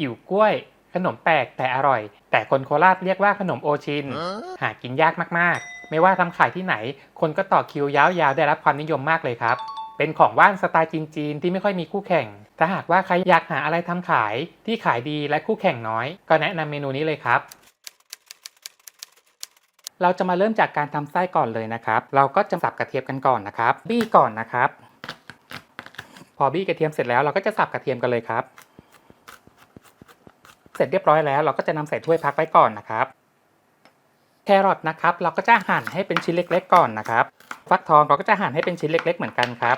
อิ่วกล้วย ขนมแปลกแต่อร่อย แต่คนโคราชเรียกว่าขนมโอชิน หากินยากมากๆ ไม่ว่าทำขายที่ไหน คนก็ต่อคิวยาวๆ ได้รับความนิยมมากเลยครับ เป็นของว่างสไตล์จีนๆที่ไม่ค่อยมีคู่แข่ง ถ้าหากว่าใครอยากหาอะไรทำขายที่ขายดีและคู่แข่งน้อย ก็แนะนำเมนูนี้เลยครับเราจะมาเริ่มจากการทำไส้ก่อนเลยนะครับ เราก็จะสับกระเทียมกันก่อนนะครับ บี้ก่อนนะครับ พอบี้กระเทียมเสร็จแล้วเราก็จะสับกระเทียมกันเลยครับ เสร็จเรียบร้อยแล้ว เราก็จะนำใส่ถ้วยพักไว้ก่อนนะครับ แครอทนะครับ เราก็จะหั่นให้เป็นชิ้นเล็ก ๆ ก่อนนะครับ ฟักทองเราก็จะหั่นให้เป็นชิ้นเล็ก ๆ เหมือนกันครับ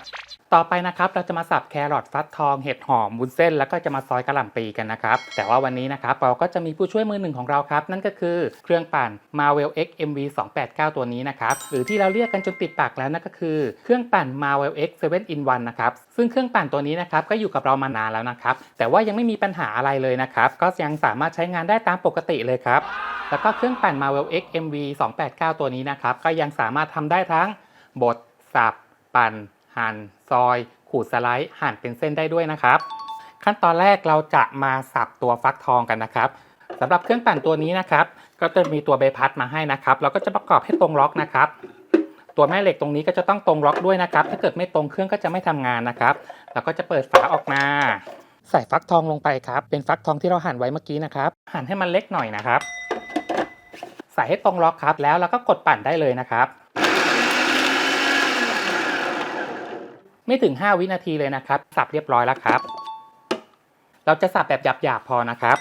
ต่อไปนะครับเราจะมาสับแครอทฟักทองเห็ดหอมวุ้นเส้น แล้วก็จะมาซอยกระหล่ำปลีกันนะครับ แต่ว่าวันนี้นะครับเราก็จะมีผู้ช่วยมือหนึ่งของเราครับ นั่นก็คือเครื่องปั่น Marvel X MV 289ตัวนี้นะครับ หรือที่เราเรียกกันจนติดปากแล้วนั่นก็คือเครื่องปั่น Marvel X 7 in 1นะครับ ซึ่งเครื่องปั่นตัวนี้นะครับก็อยู่กับเรามานานแล้วนะครับ แต่ว่ายังไม่มีปัญหาอะไรเลยนะครับ ก็ยังสามารถใช้งานได้ตามปกติเลยครับ แล้วก็เครื่องปั่น Marvel X MV 289ตัวนี้นะครับก็ยังสามารถทำได้ทั้ง บดสับ ปั่น หั่น ซอย ขูดสไลด์ หั่นเป็นเส้นได้ด้วยนะครับ ขั้นตอนแรกเราจะมาสับตัวฟักทองกันนะครับสำหรับเครื่องปั่นตัวนี้นะครับ ก็จะมีตัวใบพัดมาให้นะครับ เราก็จะประกอบให้ตรงล็อกนะครับ ตัวแม่เหล็กตรงนี้ก็จะต้องตรงล็อกด้วยนะครับ ถ้าเกิดไม่ตรงเครื่องก็จะไม่ทำงานนะครับ เราก็จะเปิดฝาออกมา ใส่ฟักทองลงไปครับ เป็นฟักทองที่เราหั่นไว้เมื่อกี้นะครับ หั่นให้มันเล็กหน่อยนะครับ ใส่ให้ตรงล็อกครับ แล้วเราก็กดปั่นได้เลยนะครับ ไม่ถึง 5 วินาทีเลยนะครับ สับเรียบร้อยแล้วครับ เราจะสับแบบหยาบๆพอนะครับ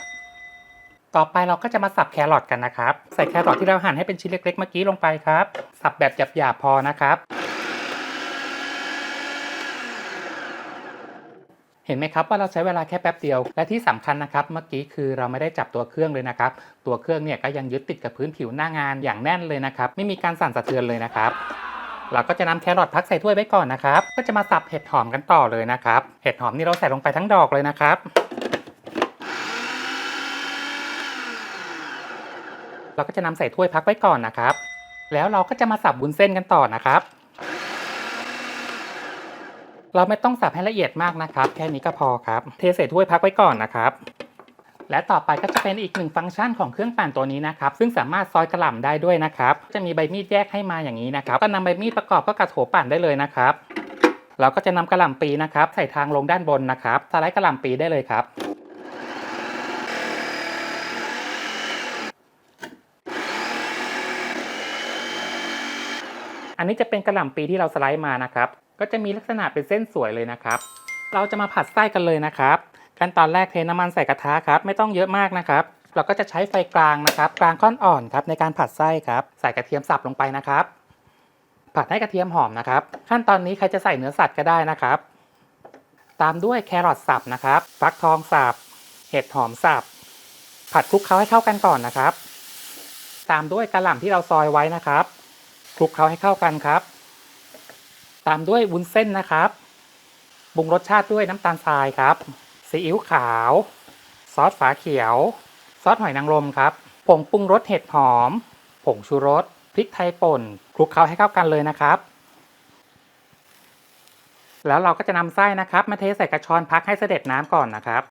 ต่อไปเราก็จะมาสับแครอทกันนะครับ ใส่แครอทที่เราหั่นให้เป็นชิ้นเล็กๆเมื่อกี้ลงไปครับ สับแบบหยาบๆพอนะครับ เห็นไหมครับว่าเราใช้เวลาแค่แป๊บเดียว และที่สำคัญนะครับ เมื่อกี้คือเราไม่ได้จับตัวเครื่องเลยนะครับ ตัวเครื่องเนี่ยก็ยังยึดติดกับพื้นผิวหน้างานอย่างแน่นเลยนะครับ ไม่มีการสั่นสะเทือนเลยนะครับ เราก็จะนำแครอทพักใส่ถ้วยไว้ก่อนนะครับ ก็จะมาสับเห็ดหอมกันต่อเลยนะครับ เห็ดหอมนี่เราใส่ลงไปทั้งดอกเลยนะครับเราก็จะนำใส่ถ้วยพักไว้ก่อนนะครับ แล้วเราก็จะมาสับวุ้นเส้นกันต่อนะครับ เราไม่ต้องสับให้ละเอียดมากนะครับ แค่นี้ก็พอครับ เทใส่ถ้วยพักไว้ก่อนนะครับ และต่อไปก็จะเป็นอีกหนึ่งฟังก์ชันของเครื่องปั่นตัวนี้นะครับ ซึ่งสามารถซอยกระหล่ำได้ด้วยนะครับ จะมีใบมีดแยกให้มาอย่างนี้นะครับ ก็นำใบมีดประกอบก็กระโถปั่นได้เลยนะครับ เราก็จะนำกระหล่ำปีนะครับ ใส่ทางลงด้านบนนะครับสไลด์กระหล่ำปีได้เลยครับอันนี้จะเป็นกระหล่ำปีที่เราสไลด์มานะครับ ก็จะมีลักษณะเป็นเส้นสวยเลยนะครับ เราจะมาผัดไส้กันเลยนะครับ ขั้นตอนแรกเทน้ำมันใส่กระทะครับไม่ต้องเยอะมากนะครับ เราก็จะใช้ไฟกลางนะครับกลางค่อนอ่อนครับในการผัดไส้ครับใส่กระเทียมสับลงไปนะครับ ผัดให้กระเทียมหอมนะครับ ขั้นตอนนี้ใครจะใส่เนื้อสัตว์ก็ได้นะครับ ตามด้วยแครอทสับนะครับฟักทองสับเห็ดหอมสับผัดคลุกเคล้าให้เข้ากันก่อนนะครับ ตามด้วยกระหล่ำที่เราซอยไว้นะครับคลุกเคล้าให้เข้ากันครับ ตามด้วยวุ้นเส้นนะครับปรุงรสชาติด้วยน้ำตาลทรายครับ ซีอิ๊วขาว ซอสฝาเขียว ซอสหอยนางรมครับ ผงปรุงรสเห็ดหอม ผงชูรส พริกไทยป่น คลุกเคล้าให้เข้ากันเลยนะครับ แล้วเราก็จะนำไส้นะครับ มาเทใส่กระชอนพักให้เสด็จน้ำก่อนนะครับ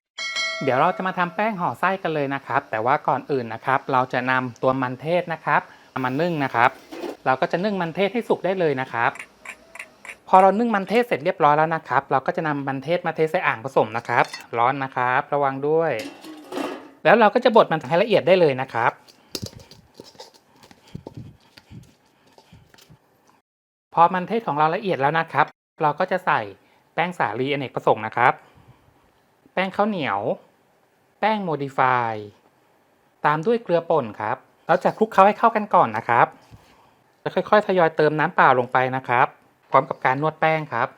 เดี๋ยวเราจะมาทำแป้งห่อไส้กันเลยนะครับ แต่ว่าก่อนอื่นนะครับ เราจะนำตัวมันเทศนะครับมานึ่งนะครับ เราก็จะนึ่งมันเทศให้สุกได้เลยนะครับ พอเรานึ่งมันเทศเสร็จเรียบร้อยแล้วนะครับ เราก็จะนำมันเทศมาเทใส่อ่างผสมนะครับ ร้อนนะครับ ระวังด้วย แล้วเราก็จะบดมันให้ละเอียดได้เลยนะครับ พอมันเทศของเราละเอียดแล้วนะครับ เราก็จะใส่แป้งสาลีอเนกประสงค์นะครับ แป้งข้าวเหนียว แป้งโมดิฟายตามด้วยเกลือป่นครับเราจะคลุกเคล้าให้เข้ากันก่อนนะครับจะค่อย ๆ ทยอยเติมน้ำเปล่าลงไปนะครับ พร้อมกับการนวดแป้งครับ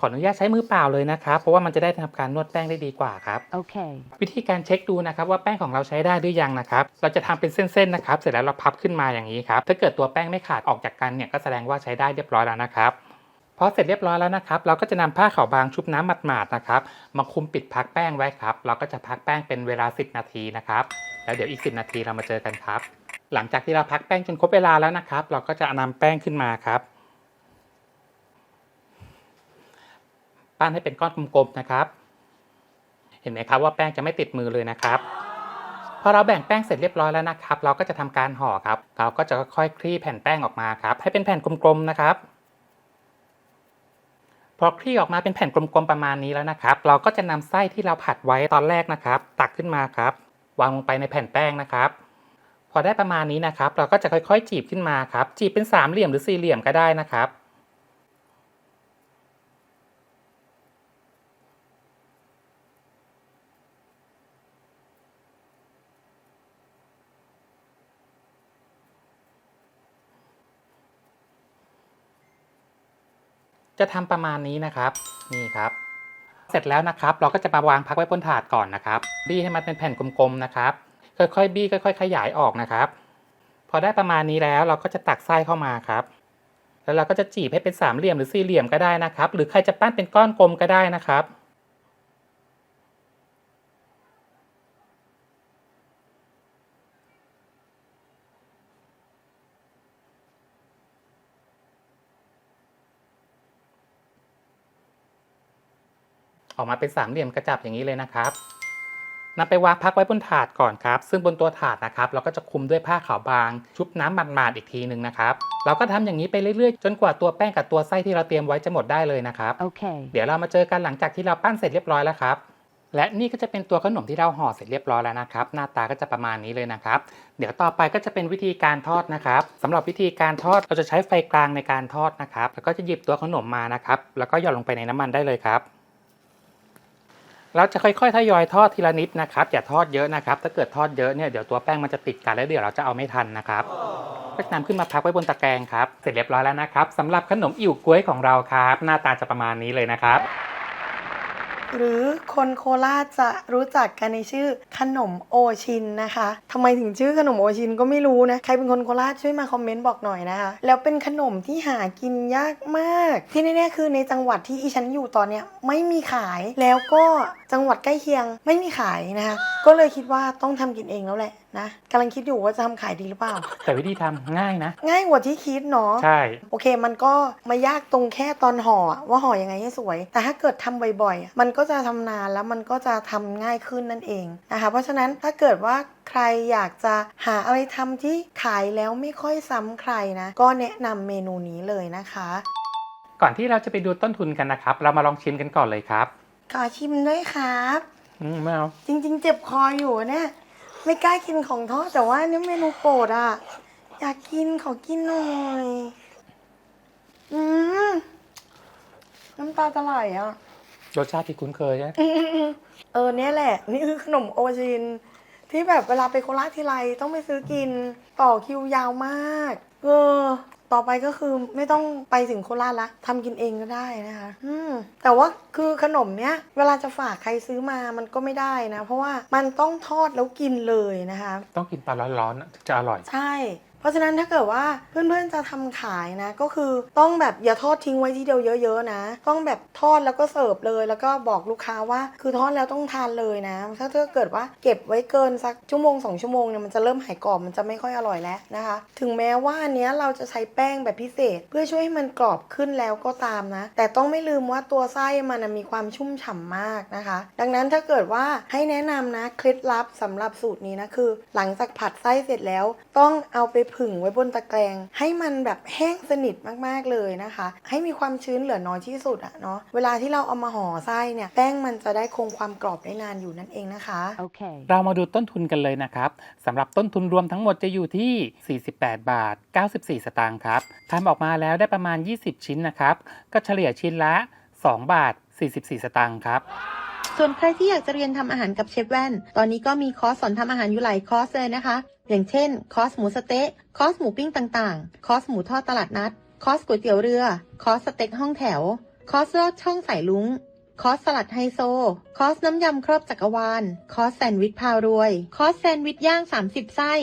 ขออนุญาตใช้มือเปล่าเลยนะครับ เพราะว่ามันจะได้ทำการนวดแป้งได้ดีกว่าครับ Okay. วิธีการเช็คดูนะครับ ว่าแป้งของเราใช้ได้หรือยังนะครับ เราจะทำเป็นเส้นๆนะครับ เสร็จแล้วเราพับขึ้นมาอย่างนี้ครับ ถ้าเกิดตัวแป้งไม่ขาดออกจากกันเนี่ยก็แสดงว่าใช้ได้เรียบร้อยแล้วนะครับพอเสร็จเรียบร้อยแล้วนะครับ เราก็จะนำผ้าขาวบางชุบน้ำหมาดๆนะครับมาคลุมปิดพักแป้งไว้ครับ เราก็จะพักแป้งเป็นเวลา 10 นาทีนะครับ แล้วเดี๋ยวอีก 10 นาทีเรามาเจอกันครับ หลังจากที่เราพักแป้งจนครบเวลาแล้วนะครับ เราก็จะนำแป้งขึ้นมาครับ ปั้นให้เป็นก้อนกลมๆนะครับ เห็นไหมครับว่าแป้งจะไม่ติดมือเลยนะครับพอเราแบ่งแป้งเสร็จเรียบร้อยแล้วนะครับ เราก็จะทำการห่อครับ เราก็จะค่อยๆคลี่แผ่นแป้งออกมาครับ ให้เป็นแผ่นกลมๆนะครับ พอคลี่ออกมาเป็นแผ่นกลมๆประมาณนี้แล้วนะครับ เราก็จะนำไส้ที่เราผัดไว้ตอนแรกนะครับ ตักขึ้นมาครับ วางลงไปในแผ่นแป้งนะครับ พอได้ประมาณนี้นะครับ เราก็จะค่อยๆ จีบขึ้นมาครับ จีบเป็นสามเหลี่ยมหรือสี่เหลี่ยมก็ได้นะครับ จะทำประมาณนี้นะครับ นี่ครับ เสร็จแล้วนะครับ เราก็จะมาวางพักไว้บนถาดก่อนนะครับบี้ให้มันเป็นแผ่นกลมๆนะครับ ค่อยๆบี้ค่อย ๆ ขยายออกนะครับ พอได้ประมาณนี้แล้วเราก็จะตักไส้เข้ามาครับ แล้วเราก็จะจีบให้เป็นสามเหลี่ยมหรือสี่เหลี่ยมก็ได้นะครับ หรือใครจะปั้นเป็นก้อนกลมก็ได้นะครับ ออกมาเป็นสามเหลี่ยมกระจับอย่างนี้เลยนะครับนำไปวางพักไว้บนถาดก่อนครับ ซึ่งบนตัวถาดนะครับเราก็จะคลุมด้วยผ้าขาวบาง ชุบน้ำหมาดๆอีกทีหนึ่งนะครับ เราก็ทำอย่างนี้ไปเรื่อยๆ จนกว่าตัวแป้งกับตัวไส้ที่เราเตรียมไว้จะหมดได้เลยนะครับ Okay. เดี๋ยวเรามาเจอกันหลังจากที่เราปั้นเสร็จเรียบร้อยแล้วครับ และนี่ก็จะเป็นตัวขนมที่เราห่อเสร็จเรียบร้อยแล้วนะครับ หน้าตาก็จะประมาณนี้เลยนะครับ เดี๋ยวต่อไปก็จะเป็นวิธีการทอดนะครับสำหรับวิธีการทอดเราจะใช้ไฟกลางในการทอดนะครับ แล้วก็จะหยิบตัวขนมมานะครับ แล้วก็หย่อนลงไปในน้ำมันได้เลยครับ เราจะค่อยๆทยอยทอดทีละนิดนะครับอย่าทอดเยอะนะครับ ถ้าเกิดทอดเยอะเนี่ยเดี๋ยวตัวแป้งมันจะติดกันแล้วเดี๋ยวเราจะเอาไม่ทันนะครับก็นำขึ้นมาพักไว้บนตะแกรงครับเสร็จเรียบร้อยแล้วนะครับสำหรับขนมอิ่วกล้วยของเราครับ หน้าตาจะประมาณนี้เลยนะครับ หรือคนโคราชจะรู้จักกันในชื่อขนมโอชินนะคะทำไมถึงชื่อขนมโอชินก็ไม่รู้นะ ใครเป็นคนโคราชช่วยมาคอมเมนต์บอกหน่อยนะคะ แล้วเป็นขนมที่หากินยากมาก ที่แน่ๆคือในจังหวัดที่อีฉันอยู่ตอนเนี้ยไม่มีขายแล้วก็ จังหวัดใกล้เคียงไม่มีขายนะคะ ก็เลยคิดว่าต้องทำกินเองแล้วแหละนะกำลังคิดอยู่ว่าจะทำขายดีหรือเปล่า แต่วิธีทำง่ายนะ ง่ายกว่าที่คิดเนาะใช่โอเค มันก็มายากตรงแค่ตอนห่ออะว่าห่อยังไงให้สวย แต่ถ้าเกิดทำบ่อยๆอะมันก็จะทำนานแล้วมันก็จะทำง่ายขึ้นนั่นเองนะคะเพราะฉะนั้นถ้าเกิดว่าใครอยากจะหาอะไรทำที่ขายแล้วไม่ค่อยซ้ำใครนะ ก็แนะนำเมนูนี้เลยนะคะ ก่อนที่เราจะไปดูต้นทุนกันนะครับ เรามาลองชิมกันก่อนเลยครับ ขอชิมด้วยครับ อืมไม่เอาจริง ๆ เจ็บคออยู่เนี่ย ไม่กล้ากินของทอดแต่ว่านี่เมนูโปรดอะอยากกินขอกินหน่อย อืมน้ำตาจะไหลอะรสชาติที่คุ้นเคยใช่ไหมอืมๆๆเออเนี่ยแหละ นี่คือขนมโอชิน ที่แบบเวลาไปโคราชทีไรต้องไปซื้อกิน ต่อคิวยาวมาก เออ ต่อไปก็คือไม่ต้องไปถึงโคราชละทำกินเองก็ได้นะคะ อืมแต่ว่าคือขนมเนี้ยเวลาจะฝากใครซื้อมามันก็ไม่ได้นะ เพราะว่ามันต้องทอดแล้วกินเลยนะคะ ต้องกินตอนร้อนๆถึงจะอร่อย ใช่ เพราะฉะนั้นถ้าเกิดว่าเพื่อนๆจะทำขายนะ ก็คือต้องแบบอย่าทอดทิ้งไว้ที่เดียวเยอะๆนะ ต้องแบบทอดแล้วก็เสิร์ฟเลย แล้วก็บอกลูกค้าว่าคือทอดแล้วต้องทานเลยนะ ถ้าเกิดว่าเก็บไว้เกินสักชั่วโมงสองชั่วโมงเนี่ยมันจะเริ่มหายกรอบมันจะไม่ค่อยอร่อยแล้วนะคะ ถึงแม้ว่าอันเนี้ยเราจะใช้แป้งแบบพิเศษ เพื่อช่วยให้มันกรอบขึ้นแล้วก็ตามนะ แต่ต้องไม่ลืมว่าตัวไส้มันมีความชุ่มฉ่ำมากนะคะ ดังนั้นถ้าเกิดว่าให้แนะนำนะเคล็ดลับสำหรับสูตรนี้นะคือ หลังจากผัดไส้เสร็จแล้ว ต้องเอาไปผงไว้บนตะแกรงให้มันแบบแห้งสนิทมากๆเลยนะคะ ให้มีความชื้นเหลือน้อยที่สุดอะเนาะเวลาที่เราเอามาห่อไส้เนี่ยแป้งมันจะได้คงความกรอบได้นานอยู่นั่นเองนะคะ Okay. เรามาดูต้นทุนกันเลยนะครับสำหรับต้นทุนรวมทั้งหมดจะอยู่ที่ 48 บาท 94 สตางค์ครับทำออกมาแล้วได้ประมาณ 20 ชิ้นนะครับก็เฉลี่ยชิ้นละ 2 บาท 44 สตางค์ครับ ส่วนใครที่อยากจะเรียนทำอาหารกับเชฟแว่น ตอนนี้ก็มีคอร์สสอนทำอาหารอยู่หลายคอร์สเลยนะคะ อย่างเช่น คอร์สหมูสเต๊ะ คอร์สหมูปิ้งต่างๆ คอร์สหมูทอดตลาดนัด คอร์สก๋วยเตี๋ยวเรือ คอร์สสเต็กห้องแถว คอร์สลอดช่องสายลุง คอสสลัดไฮโซ คอสน้ำยำครอบจักรวาล คอสแซนด์วิชพารวย คอสแซนด์วิชย่าง 30 ไส้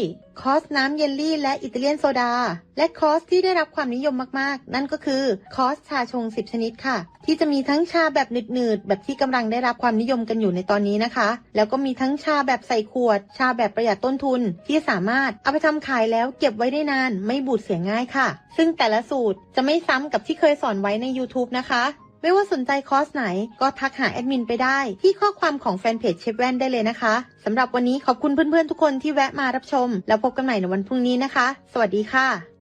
คอสน้ำเยลลี่และอิตาเลียนโซดา และคอสที่ได้รับความนิยมมากๆ นั่นก็คือคอสชาชง 10 ชนิดค่ะ ที่จะมีทั้งชาแบบหนืดๆ แบบที่กำลังได้รับความนิยมกันอยู่ในตอนนี้นะคะ แล้วก็มีทั้งชาแบบใส่ขวด ชาแบบประหยัดต้นทุน ที่สามารถเอาไปทำขายแล้วเก็บไว้ได้นาน ไม่บูดเสียง่ายค่ะ ซึ่งแต่ละสูตรจะไม่ซ้ำกับที่เคยสอนไว้ใน YouTube นะคะ ไม่ว่าสนใจคอร์สไหนก็ทักหาแอดมินไปได้ที่ข้อความของแฟนเพจเชฟแว่นได้เลยนะคะสำหรับวันนี้ขอบคุณเพื่อนๆทุกคนที่แวะมารับชม แล้วพบกันใหม่ในวันพรุ่งนี้นะคะ สวัสดีค่ะ